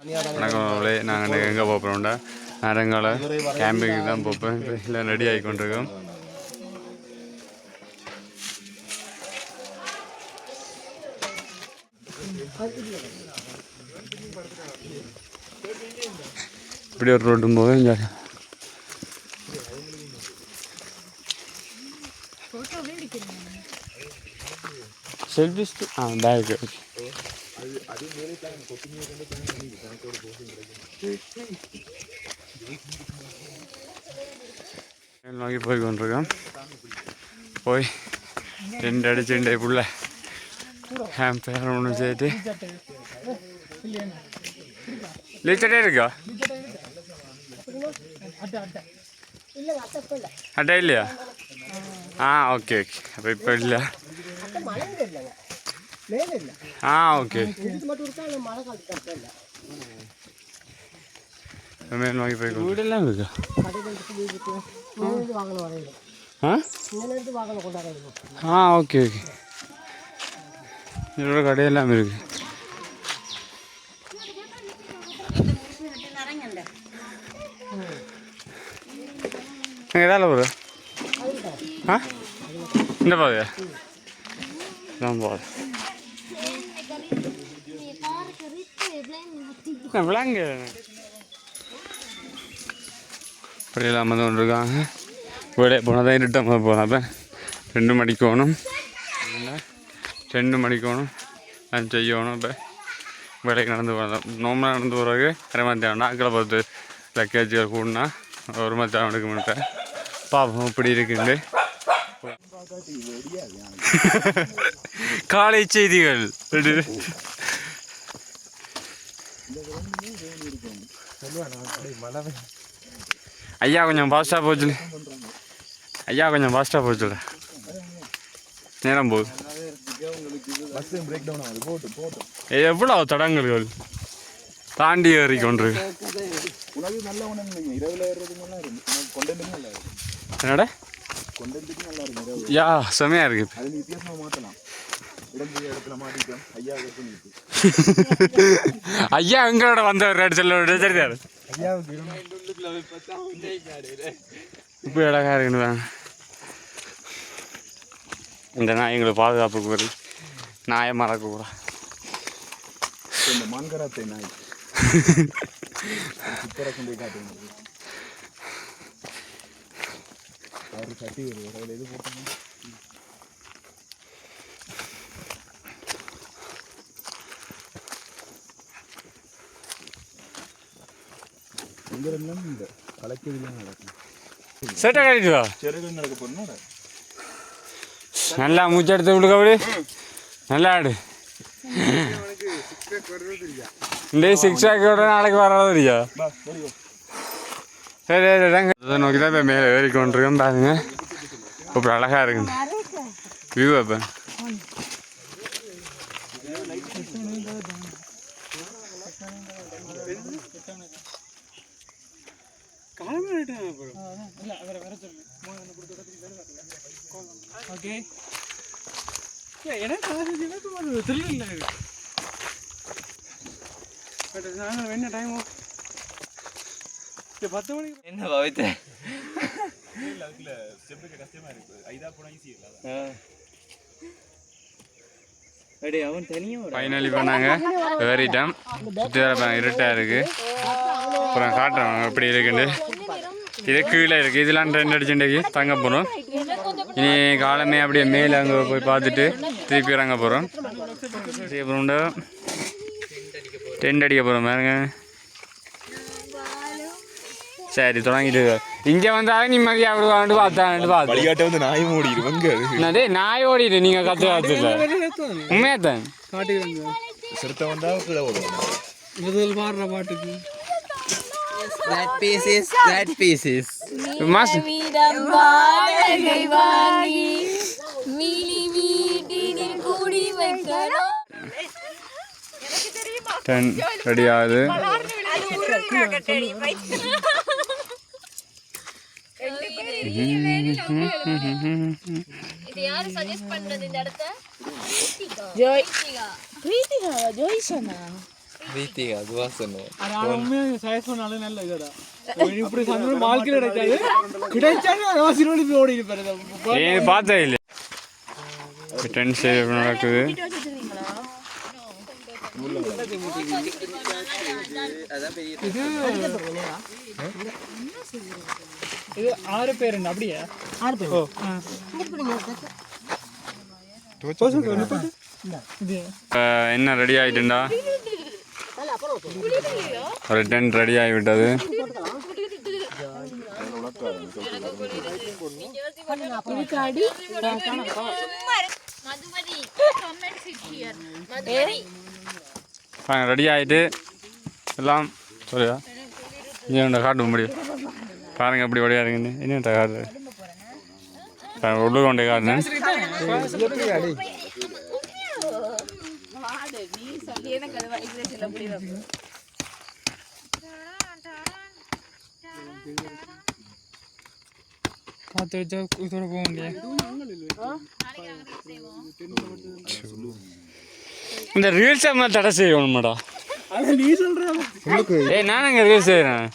வணக்கம் அவளே நாங்கள் எங்கே போகிறோம்டா நேரங்கால கேம்பிங்கு தான் போப்போம். இப்போ இல்லை ரெடி ஆகி கொண்டிருக்கோம் இப்படி ஒரு ரோட்டும் போக இங்கே. செல்ஃபி ஆ பேக் ஓகே நோக்கி போய் கொண்டிருக்கோம் போய் ரெண்டு அடிச்சுட்டே புள்ள என் பேர் ஒன்று சேர்த்து லிச்சட்டே இருக்கா அட்டை இல்லையா ஆ ஓகே ஓகே அப்போ இப்போ இல்லை ஆ ஓகே மேல் நோக்கி போய் வீடெல்லாம் இருக்கா ஆ ஆ ஓகே ஓகே இதோட கடையெல்லாம் இருக்கு நீங்கள் எதால போகுது ஆ இந்த பாதையா நான் போகிறேன் விளாங்க. இப்படி இல்லாமல் தான் இருக்காங்க வீடே போனால் தான் இருட்டம் போகலாம் அப்போ ரெண்டு மணிக்கு போகணும். ரெண்டு மணிக்கு போகணும். நான் செய்யணும். இப்போ வேலைக்கு நடந்து போகலாம் நோம்பலாக நடந்து போகிறதுக்கு அரை மணி தேவை நாக்கில் பார்த்து லக்கேஜுகள் கூடனா ஒரு மணி தேவை எடுக்க மாட்டேன். பாப்போம் இப்படி இருக்குண்டு காலை செய்திகள். ஐயா கொஞ்சம் ஃபாஸ்ட்டாக போச்சுல ஐயா கொஞ்சம் ஃபாஸ்ட்டாக போச்சுல நேரம் போகுது. எவ்வளோ தடங்கள் தாண்டி ஏறி கொண்டு என்னடா? யா செமையாக இருக்குது. ஐயா எங்களோட வந்தவர் சொல்ல தெரியாது. இப்போ அழகாக இருக்குன்னு இந்த நாய் எங்களுக்கு பாதுகாப்புக்கு வரும். நாயை மறக்கக்கூடாது இந்த மான்கராத்தை நாய். சுத்தர கொண்டு காட்டுங்க. அவர் ஒரு ஒரு இது போட்டாங்க? இங்க ரெண்டும் இந்த கலக்கிறதுலாம் நடக்கும். சேட்டை கட்டிட்டு வா. செருகு நடக்க போறோம்னா நல்லா மூச்செடுத்து விடுக்க அப்படி நல்லா ஆடு. இந்த சிக்ஸ் பேக்கோட நாளைக்கு வராது பா சரி. சரி அதை நோக்கி தான் இப்போ மேலே ஏறி கொண்டிருக்கோம் பாருங்க. இப்போ அழகாக இருக்குங்க. வியூ அப்போ. ஓகே. எனக்கு அது எனக்கு ஒரு thrill இல்லை இது. பட் நாங்கள் என்ன டைம் பத்து மணிக்கு என்ன பவித்த அடே அவன் தனியா ஒரு ஃபைனலி பண்ணாங்க ஏறிட்டோம் சுற்றி இருட்டாக இருக்குது அப்புறம் காட்டுறோம் எப்படி இருக்குன்னு. இது கீழே இருக்குது இதெல்லாம் ரெண்டு அடிச்சுட்டு தங்க போகிறோம் இனி காலமே அப்படியே மேலே அங்கே போய் பார்த்துட்டு திருப்பி இறங்க போகிறோம். அப்புறம் டென்ட் அடிக்க போகிறோம் பாருங்க. சரி தொடங்கிட்டு இங்கே வந்தாலும் நிம்மதியாக விடுவான்ட்டு பார்த்தான்ட்டு பார்த்து. வழிகாட்ட வந்து நாய் அது என்னதே நாய் ஓடிடு நீங்கள் கற்று காத்துல உண்மையாத்தான் காட்டுகிறாங்க சிறுத்தை வந்தா கீழே ஓடுவாங்க முதல் பாடுற பாட்டுக்கு. That that வாடகை வாங்கி மிலி வீட்டினில் குடி வைக்கணும் டென் ரெடி ஆகுது இது யாரு சஜஸ்ட் பண்ணது இந்த இடத்த ஜோய் பிரீத்திகா ஜோய் நல்ல இப்படி கிடைக்காது கிடைச்சாலும் போய் ஓடி இல்லை டென்ஸ் நடக்குது அதான் பெரிய இது இது ஆறு பேர் என்ன அப்படியே? ஆறு பேர். ஓ. என்ன? ரெடி ஆகிட்டுண்டா ரிட்டர்ன் ரெடி ஆகிவிட்டது. ரெடி ஆகிட்டு எல்லாம் சொல்லுயா ஏன்டா காட்ட முடியும் பாருங்க எப்படி வடியாருங்கன்னு என்னட்டா காட்டு. உள்ளூர் கொண்டே காட்டுனேன். பார்த்து வச்சா இதோட போக முடியாது இந்த ரீல்ஸ் அம்மா தடை செய்யணும் மேடம் அது நீ சொல்ற. ஏய் நானுங்க ரீல்ஸ் செய்கிறேன்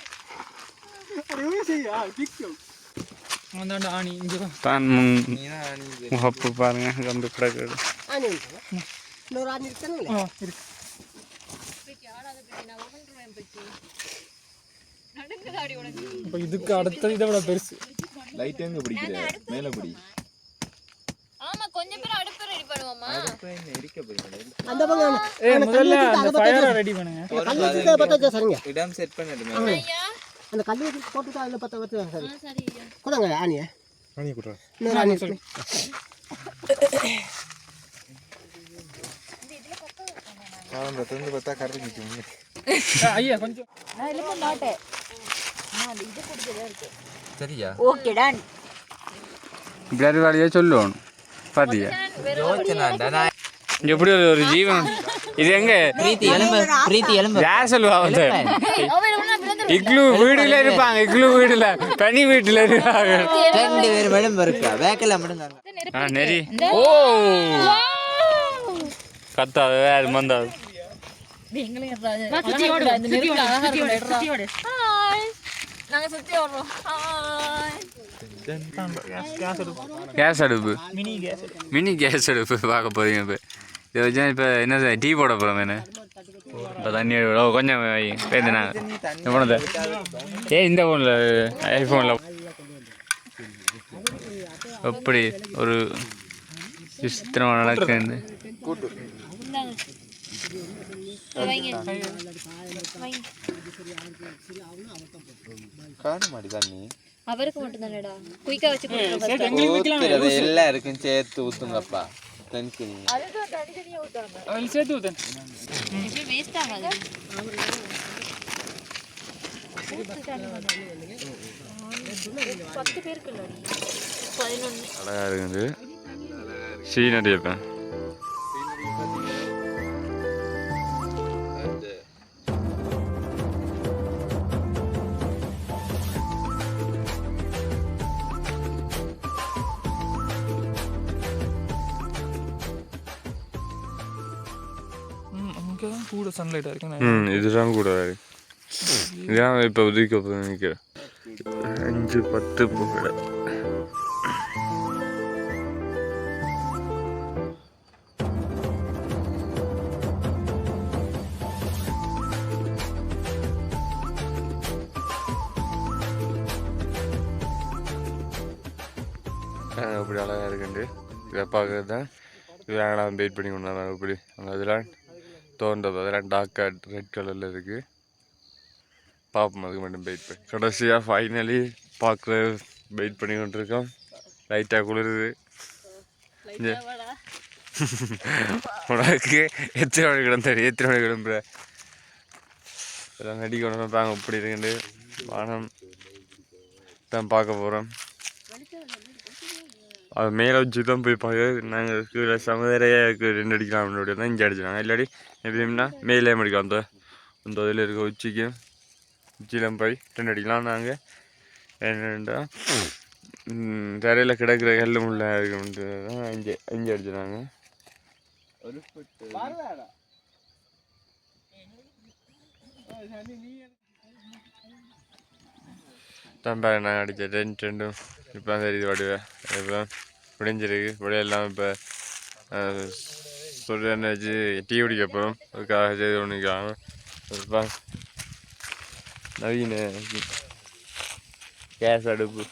இங்கே தான் முன் பாருங்க வந்து கிடக்குது. ஆ இருக்கு இப்போ இதுக்கு அடுத்தது இதை விட பெருசு. லைட் எங்க பிடிக்கிற மேல பிடி. ஆமா கொஞ்சம் பேர் அடுப்பு ரெடி பண்ணுவோமா இருக்க போயிருக்கேன் ஏ முதல்ல அந்த ஃபயரை ரெடி பண்ணுங்க. இடம் செட் பண்ணிடுமே ஐயா. அந்த கல்லு போட்டுட்டு அதில் பற்ற வச்சு சரி கொடுங்க ஆணியை ஆணி குடுறா இன்னொரு ஆணி சொல்லு. காலம் திறந்து பார்த்தா கரடி நிற்கும் ஐயா கொஞ்சம். நான் இல்ல மாட்டேன். சரியா? ஓகே டன் இப்படி சொல்லணும் பாத்தியா? நான் எப்படி ஒரு ஜீவன்? இது எங்க? பிரீத்தி எலும்பு பிரீத்தி எலும்பு. சொல்லுவா வந்து இக்லு வீடுல இருப்பாங்க இக்லு வீடுல. தனி வீட்டுல இருப்பாங்க. ரெண்டு பேர் எலும்பு இருக்கா? வேக்கல மட்டும் நெறி. ஓ! கத்தாது வேற மந்தாது. கேஸ் அடுப்பு. மினி கேஸ் மினி கேஸ் அடுப்பு பார்க்க போறீங்க இப்போ. இதை வச்சு இப்போ என்ன? டீ போட போகிறோம் என்ன? இப்போ தண்ணி விட கொஞ்சம் பேருந்து நான் போனது ஏ இந்த ஃபோனில் ஐஃபோனில் எப்படி ஒரு விசித்திரமாக நடக்குது அவருக்கு மட்டும் தானடா குயிக்கா வச்சு சேர்த்து ஊத்துங்கப்பா தனித்தனி அதில் சேர்த்து ஊத்தேன் எப்படி வேஸ்ட் ஆகாது பத்து பேருக்கு இல்லை பதினொன்று அழகாக இருக்குது சீனடி இப்போ தான் கூட சன்லைட்டாக இருக்கு ம் இதுதான் கூட இதான் இப்போ உதிக்க நிற்கிறேன் அஞ்சு பத்து புகழ. அப்படி அழகாக இருக்குண்டு இதை பார்க்கறது தான் இதெல்லாம் வெயிட் பண்ணி கொண்டு வந்தாங்க இப்படி அங்கே அதெல்லாம் தோன்றது அதெல்லாம் டார்க் ரெட் கலரில் இருக்குது பார்ப்போம் அதுக்கு மட்டும் வெயிட் பண்ணி கடைசியாக ஃபைனலி பார்க்குற வெயிட் பண்ணி கொண்டு இருக்கோம் லைட்டாக குளிருது. உனக்கு எத்தனை மணி தெரியும் எத்தனை மணி கிளம்புற? எல்லாம் நடிக்கணும் பாங்க இப்படி இருக்குண்டு வானம் தான் பார்க்க போகிறோம் அது மேலே வச்சு தான் போய் பார்க்க நாங்கள் கீழே சமதரையாக ரெண்டு அடிக்கலாம் அப்படி தான் இங்கே அடிச்சினாங்க இல்லாடி எப்படின்னா மேலே அடிக்கலாம். அந்த அந்த இதில் இருக்க உச்சிக்கு உச்சியில் போய் ரெண்டு அடிக்கலாம். நாங்கள் என்னென்னா தரையில் கிடக்கிற கல் முள்ள இருக்குன்ட்டு தான் இங்கே இங்கே அடிச்சினாங்க தம்பா நான் அடித்த ரெண்டு ரெண்டும் இப்போ தெரியுது வடிவேன் இப்போ முடிஞ்சிருக்கு. விட எல்லாம் இப்போ சொல்லி வச்சு டீ குடிக்க போகிறோம் அதுக்காக செய்து ஒன்றுக்காக இப்போ நவீன கேஸ் அடுப்பு.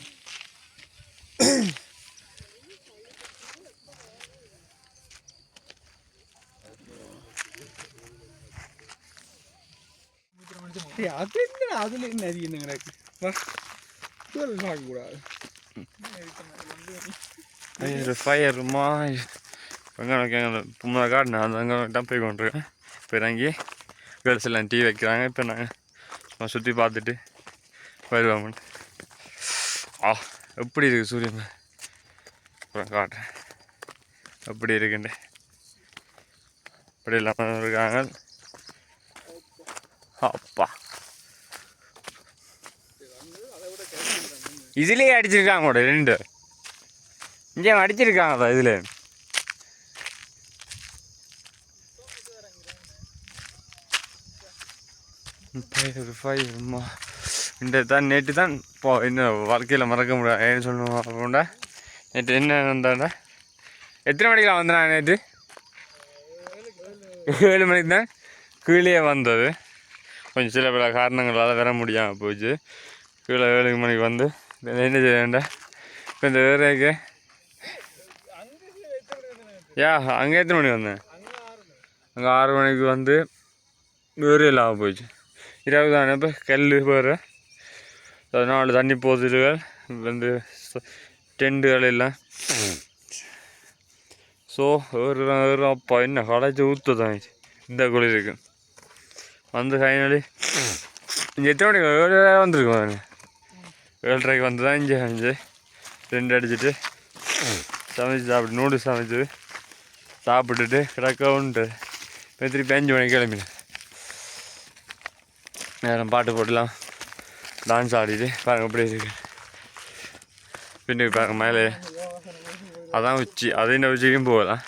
அது என்ன அதுல என்ன அதிகம் கிடக்கு? வா சாக்கக்கூடாது பார்க்கக்கூடாது ஃபயர் மாதிரி வெங்காயம் எங்கே பும்மா காட்டினா அது வெங்காயம் தான் போய் கொண்டிருக்கேன் இப்போ இறங்கி கேர்ள்ஸ் எல்லாம் டீ வைக்கிறாங்க இப்போ நாங்கள் சுற்றி பார்த்துட்டு வருவாங்க ஆ எப்படி இருக்குது சூரியன் அப்புறம் காட்டுறேன் எப்படி இருக்குண்டு அப்படி இல்லாமல் இருக்காங்க அப்பா இதுலேயே அடிச்சிருக்காங்க கூட ரெண்டு. இங்கே அடிச்சிருக்காங்கப்பா இதில். ஃபைவ் இந்த தான் நேற்று தான் போ இன்னும் வாழ்க்கையில் மறக்க முடியாது ஏன்னு சொல்லுவோம் அப்படின்னா நேற்று என்ன வந்தாண்டா எத்தனை மணிக்கெலாம் வந்தேன் நேற்று ஏழு மணிக்கு தான் கீழே வந்தது. கொஞ்சம் சில பல காரணங்களால் வர முடியாமல் போச்சு. கீழே ஏழு மணிக்கு வந்து என்ன செய்ய வேண்டாம் இப்போ இந்த வேறேக்கு யா அங்கே எத்தனை மணிக்கு வந்தேன் அங்கே ஆறு மணிக்கு வந்து வேறு இல்லாமல் போயிடுச்சு இரவு தானே இப்போ கல் வேறு அதனால் தண்ணி போதில்கள் வந்து டெண்டுகள் எல்லாம் ஸோ வேறு வேறு அப்பா என்ன கடைச்சி ஊற்று தான் இந்த குளிருக்கு வந்து ஃபைனலி இங்கே எத்தனை மணிக்கு ஏழு வந்திருக்கோம் நான் ஏழரைக்கு வந்து தான் இங்கே அஞ்சு ரெண்டு அடிச்சுட்டு சமைச்சு சாப்பிட்டு நூடுல்ஸ் சமைச்சு சாப்பிட்டுட்டு கிடக்கவுன்ட்டு இப்போ திருப்பி அஞ்சு மணிக்கு கிளம்பினேன். நேரம் பாட்டு போட்டுலாம் டான்ஸ் ஆடிட்டு பாருங்கள் எப்படி இருக்கு. பின்னுக்கு பாருங்கள் மேலே. அதான் உச்சி. அதே உச்சிக்கும் போகலாம்.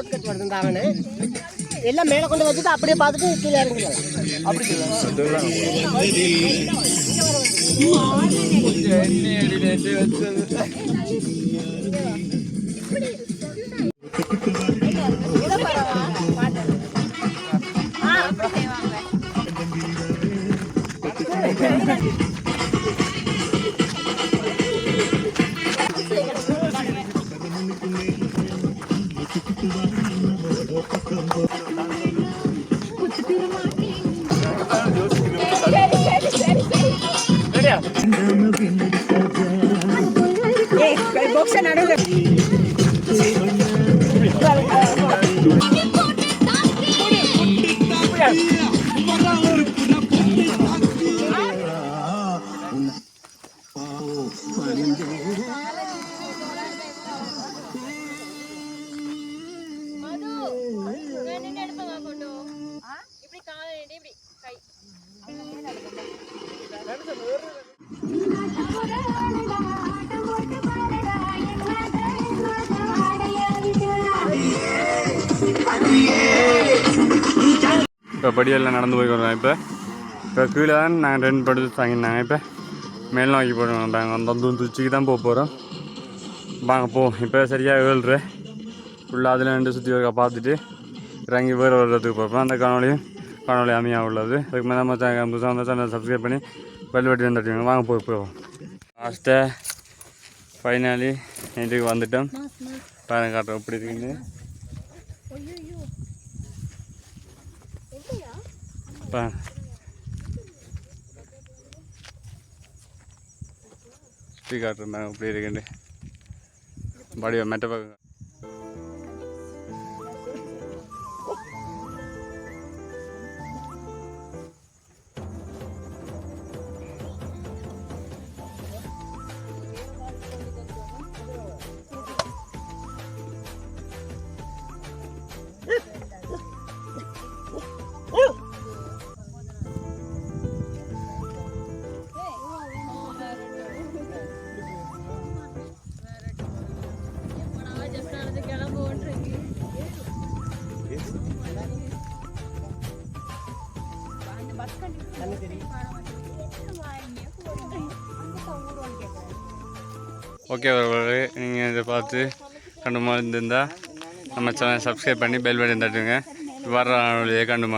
அவன் ஒரு சின்ன ரோட் கட் வருது இந்த அவனு. எல்லாம் மேலே கொண்டு வச்சுட்டு அப்படியே பார்த்துட்டு கீழே இறங்கிக்கலாம் ஆ இப்போ படியெல்லாம் நடந்து போய் இப்போ இப்போ கீழே தான் நாங்கள் ரெண்டு படுத்து தாங்கினாங்க இப்போ மேல் நோக்கி போடுவோம் நாங்கள் அந்த அந்த உச்சிக்கு தான் போக போகிறோம் வாங்க போ. இப்போ சரியாக ஏழ்ற. ஃபுல்லாக அதில் ரெண்டு சுற்றி ஒருக்கா பார்த்துட்டு இறங்கி வேறு வர்றதுக்கு பார்ப்போம் அந்த காணொலியும் காணொலி அமையாக உள்ளது. அதுக்கு மேலே நம்ம சேனல் புதுசாக வந்தால் சேனல் சப்ஸ்கிரைப் பண்ணி பெல் பட்டி வந்துட்டுங்க வாங்க போய் போவோம் லாஸ்ட்டாக ஃபைனலி நைட்டுக்கு வந்துட்டோம். பாருங்க காட்டுறோம். எப்படி இருக்குன்னு? பா சுற்றி காட்டுறேன் பாருங்க எப்படி இருக்குன்னு பாடியை மெட்ட ஓகே வரவர்களே நீங்கள் இதை பார்த்து கண்டு இருந்திருந்தால் நம்ம சேனல் சப்ஸ்கிரைப் பண்ணி பெல் பட்டன் தட்டுங்க. வர்ற நாளையே கண்டு